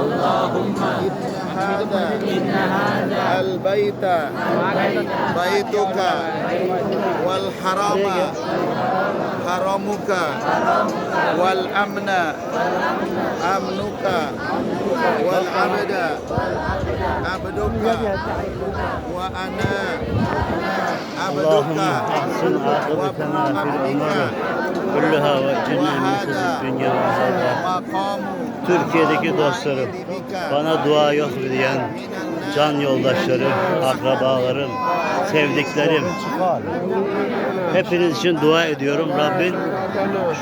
اللهم إن هذا البيت بيتك والحرم حرمك والأمن أمنك والعبد عبدك وأنا عبدك اللهم احسن عاقبتنا في الامور كلها واجرنا من خزي الدنيا وعذاب الآخرة. مقام Türkiye'deki dostlarım, bana dua yok diyen can yoldaşlarım, akrabalarım, sevdiklerim, hepiniz için dua ediyorum. Rabbim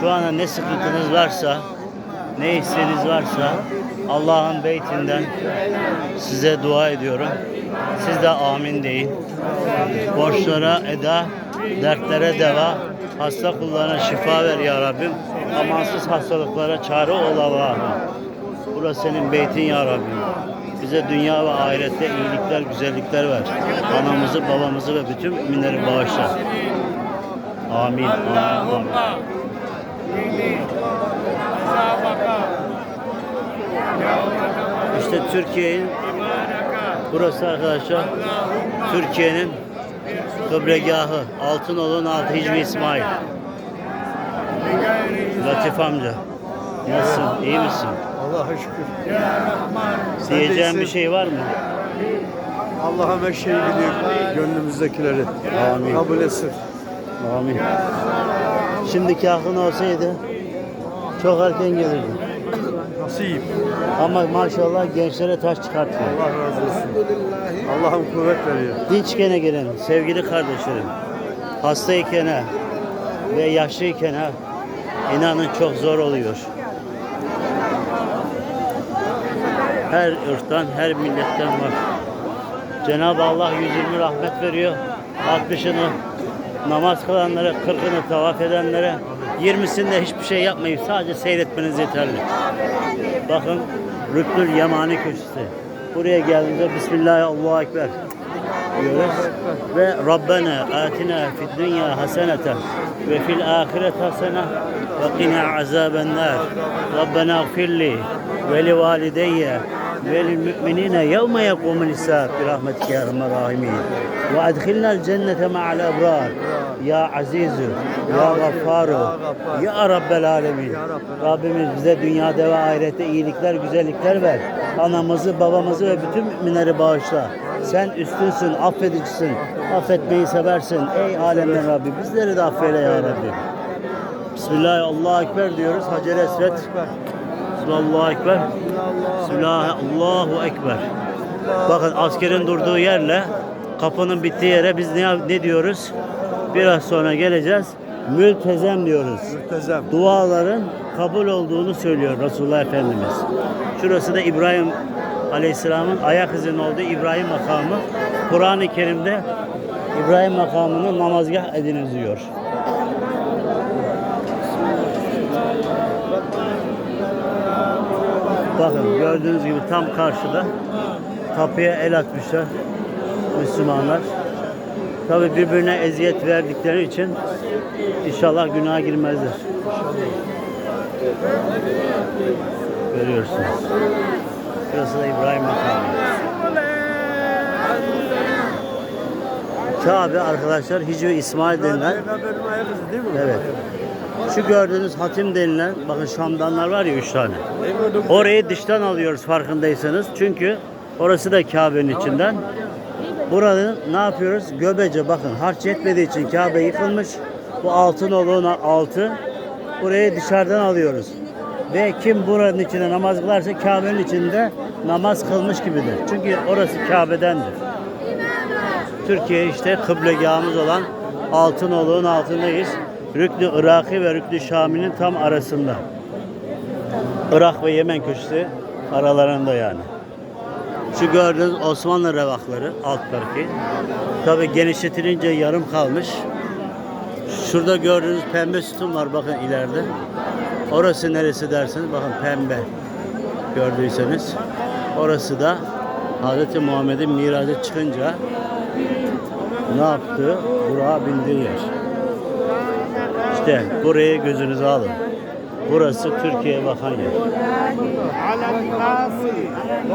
şu ana ne sıkıntınız varsa, ne isteğiniz varsa Allah'ın beytinden size dua ediyorum. Siz de amin deyin. Borçlara eda, dertlere deva, hasta kullarına şifa ver ya Rabbim. Amansız hastalıklara çare ol Allah'ım. Burası senin beytin ya Rabbim. Bize dünya ve ahirette iyilikler, güzellikler ver. Anamızı, babamızı ve bütün müminleri bağışla. Amin. amin, amin. İşte Türkiye'nin burası arkadaşlar Türkiye'nin kıblegahı Altınoluk'un altı Hicri İsmail. Latif amca. Nasılsın? İyi misin? Allah'a şükür. Diyeceğin bir şey var mı? Allah'ım her şeyi biliyor. Gönlümüzdekileri. Amin. Kabul etsin. Amin. Şimdiki aklın olsaydı çok erken gelirdin. Nasip. Ama maşallah gençlere taş çıkartıyor. Allah razı olsun. Allah'ım kuvvet veriyor. Dinçkene gelen sevgili kardeşlerim, hastayken ve yaşlıyken inanın çok zor oluyor. Her ırktan, her milletten var. Cenab-ı Allah 120 rahmet veriyor. 60'ını namaz kılanlara, 40'ını tavaf edenlere, 20'sinde hiçbir şey yapmayıp sadece seyretmeniz yeterli. Bakın Rüknül Yemani köşesi. Buraya geldiğinizde Bismillahirrahmanirrahim Allahu Ekber diyoruz. Ve Rabbena atina fid dünya haseneten ve fil ahiret hasene ve qina azaben nar. Rabbena gfirli ve li valideyye ve lil müminine yevme yekumul hisab bi rahmetike ya rahimin. Ve adkhilnal cennete ma'al ebrar. Ya Azizu, Ya Gaffaru, Ya Rabbel Alemin. Rabbimiz bize dünyada ve ahirette iyilikler, güzellikler ver. Anamızı, babamızı ve bütün müminleri bağışla. Sen üstünsün, affedicisin, affetmeyi seversin. Ey alemden Rabbi, bizleri de affeyle ya Rabbi. Bismillah, Allahu Ekber diyoruz. Hacer Esvet. Bismillah, Ekber. Bismillah, Allahu Ekber. Bakın askerin durduğu yerle kapının bittiği yere biz ne, ne diyoruz? Biraz sonra geleceğiz. Mültezem diyoruz. Mültezem. Duaların kabul olduğunu söylüyor Resulullah Efendimiz. Şurası da İbrahim Aleyhisselam'ın ayak izinin olduğu İbrahim makamı. Kur'an-ı Kerim'de İbrahim makamını namazgah ediniz diyor. Bakın gördüğünüz gibi tam karşıda kapıya el atmışlar Müslümanlar. Tabi birbirine eziyet verdikleri için inşallah günaha girmezler. Görüyorsunuz. Burası da İbrahim makamı. Kabe arkadaşlar Hicri İsmail denilen? Evet. Şu gördüğünüz hatim denilen, bakın şamdanlar var ya üç tane. Orayı dıştan alıyoruz farkındaysanız. Çünkü orası da Kabe'nin içinden. Burada ne yapıyoruz? Göbece bakın harç yetmediği için Kabe yıkılmış. Bu altın oluğuna altı. Burayı dışarıdan alıyoruz. Ve kim buranın içinde namaz kılarsa Kabe'nin içinde namaz kılmış gibidir. Çünkü orası Kabe'dendir. Türkiye işte kıblegahımız olan Altınoluk'un altındayız. Rüknü Iraki ve Rüknü Şami'nin tam arasında. Irak ve Yemen köşesi aralarında yani. Şu gördüğünüz Osmanlı revakları altlarki. Tabi genişletilince yarım kalmış. Şurada gördüğünüz pembe sütun var bakın ileride. Orası neresi derseniz bakın pembe gördüyseniz. Orası da Hz. Muhammed'in miraca çıkınca ne yaptı? Burak'a bindiği yer. İşte burayı gözünüze alın. Burası Türkiye'ye bakan yer.